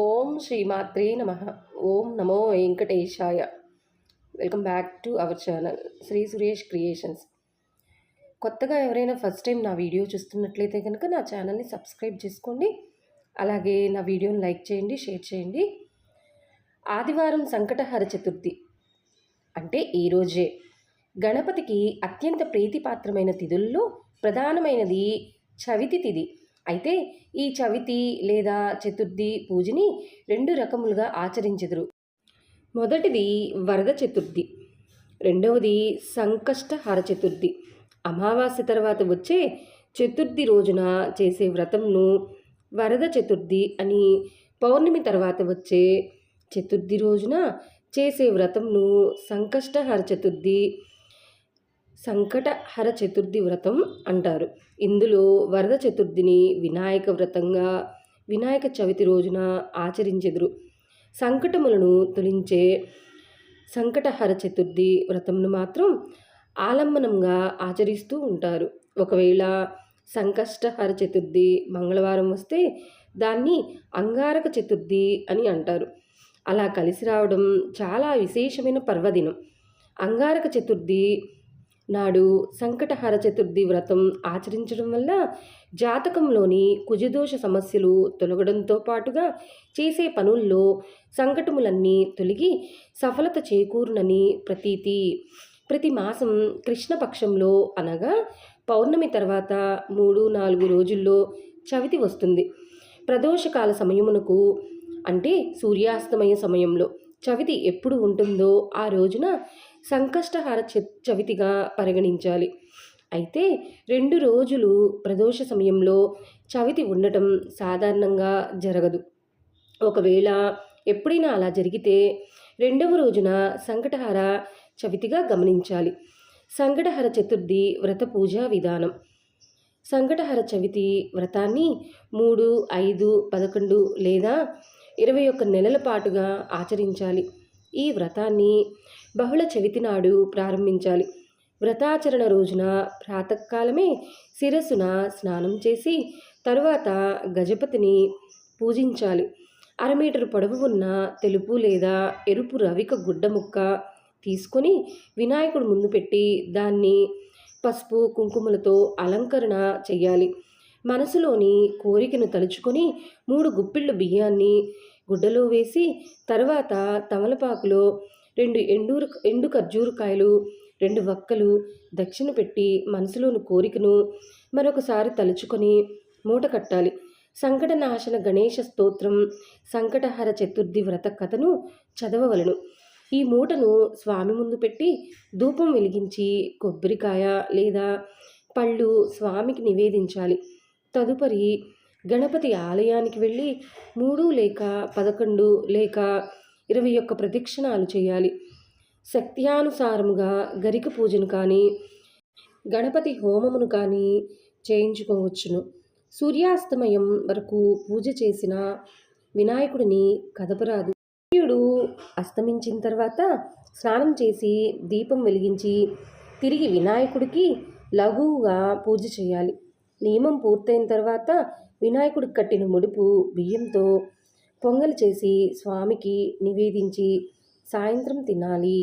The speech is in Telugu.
ఓం శ్రీమాత్రే నమ. ఓం నమో వెంకటేశాయ. Welcome back to our channel Shri Suresh creations. కొత్తగా ఎవరైనా ఫస్ట్ టైం నా వీడియో చూస్తున్నట్లయితే కనుక నా ఛానల్ని సబ్స్క్రైబ్ చేసుకోండి. అలాగే నా వీడియోని లైక్ చేయండి షేర్ చేయండి. ఆదివారం సంకటహర చతుర్థి. అంటే ఈరోజే గణపతికి అత్యంత ప్రీతిపాత్రమైన తిథుల్లో ప్రధానమైనది చవితి తిథి. అయితే ఈ చవితి లేదా చతుర్థి పూజని రెండు రకములుగా ఆచరించెదరు. మొదటిది వరద చతుర్థి రెండవది సంకష్టహర చతుర్థి. అమావాస్య తర్వాత వచ్చే చతుర్థి రోజున చేసే వ్రతంను వరద చతుర్థి అని పౌర్ణమి తర్వాత వచ్చే చతుర్థి రోజున చేసే వ్రతంను సంకష్టహర చతుర్థి సంకటహర చతుర్థి వ్రతం అంటారు. ఇందులో వరద చతుర్థిని వినాయక వ్రతంగా వినాయక చవితి రోజున ఆచరించెదురు. సంకటములను తొలించే సంకటహర చతుర్థి వ్రతంను మాత్రం ఆలంబనంగా ఆచరిస్తూ ఉంటారు. ఒకవేళ సంకష్టహర చతుర్థి మంగళవారం వస్తే దాన్ని అంగారక చతుర్థి అని అంటారు. అలా కలిసి రావడం చాలా విశేషమైన పర్వదినం. అంగారక చతుర్థి నాడు సంకటహర చతుర్థి వ్రతం ఆచరించడం వల్ల జాతకంలోని కుజదోష సమస్యలు తొలగడంతో పాటుగా చేసే పనుల్లో సంకటములన్నీ తొలగి సఫలత చేకూరునని ప్రతీతి. ప్రతి మాసం కృష్ణపక్షంలో అనగా పౌర్ణమి తర్వాత మూడు నాలుగు రోజుల్లో చవితి వస్తుంది. ప్రదోషకాల సమయమునకు అంటే సూర్యాస్తమయ సమయంలో చవితి ఎప్పుడు ఉంటుందో ఆ రోజున సంకష్టహార చవితిగా పరిగణించాలి. అయితే రెండు రోజులు ప్రదోష సమయంలో చవితి ఉండటం సాధారణంగా జరగదు. ఒకవేళ ఎప్పుడైనా అలా జరిగితే రెండవ రోజున సంకటహార చవితిగా గమనించాలి. సంకటహర చతుర్థి వ్రత పూజా విధానం. సంకటహర చవితి వ్రతాన్ని మూడు ఐదు పదకొండు లేదా ఇరవై ఒక్క నెలల పాటుగా ఆచరించాలి. ఈ వ్రతాన్ని బహుళ చవితి నాడు ప్రారంభించాలి. వ్రతాచరణ రోజున ప్రాతకాలమే శిరస్సున స్నానం చేసి తరువాత గజపతిని పూజించాలి. అరమీటరు పొడవు ఉన్న తెలుపు లేదా ఎరుపు రవిక గుడ్డ ముక్క తీసుకొని వినాయకుడు ముందు పెట్టి దాన్ని పసుపు కుంకుమలతో అలంకరణ చేయాలి మనసులోని కోరికను తలుచుకొని మూడు గుప్పిళ్ళు బియ్యాన్ని గుడ్డలో వేసి తర్వాత తమలపాకులో రెండు ఎండూరు ఎండు ఖర్జూరకాయలు రెండు వక్కలు దక్షిణ పెట్టి మనసులోని కోరికను మరొకసారి తలుచుకొని మూట కట్టాలి. సంకటనాశన గణేష స్తోత్రం సంకటహర చతుర్థి వ్రత కథను చదవవలను. ఈ మూటను స్వామి ముందు పెట్టి ధూపం వెలిగించి కొబ్బరికాయ లేదా పళ్ళు స్వామికి నివేదించాలి. తదుపరి గణపతి ఆలయానికి వెళ్ళి మూడు లేక పదకొండు లేక ఇరవై ఒక్క ప్రదక్షిణాలు చేయాలి. శక్త్యానుసారముగా గరిక పూజను కానీ గణపతి హోమమును కానీ చేయించుకోవచ్చును. సూర్యాస్తమయం వరకు పూజ చేసిన వినాయకుడిని కదపరాదు. సూర్యుడు అస్తమించిన తర్వాత స్నానం చేసి దీపం వెలిగించి తిరిగి వినాయకుడికి లఘువుగా పూజ చేయాలి. నియమం పూర్తయిన తర్వాత వినాయకుడికి కట్టిన ముడుపు బియ్యంతో పొంగలి చేసి స్వామికి నివేదించి సాయంత్రం తినాలి.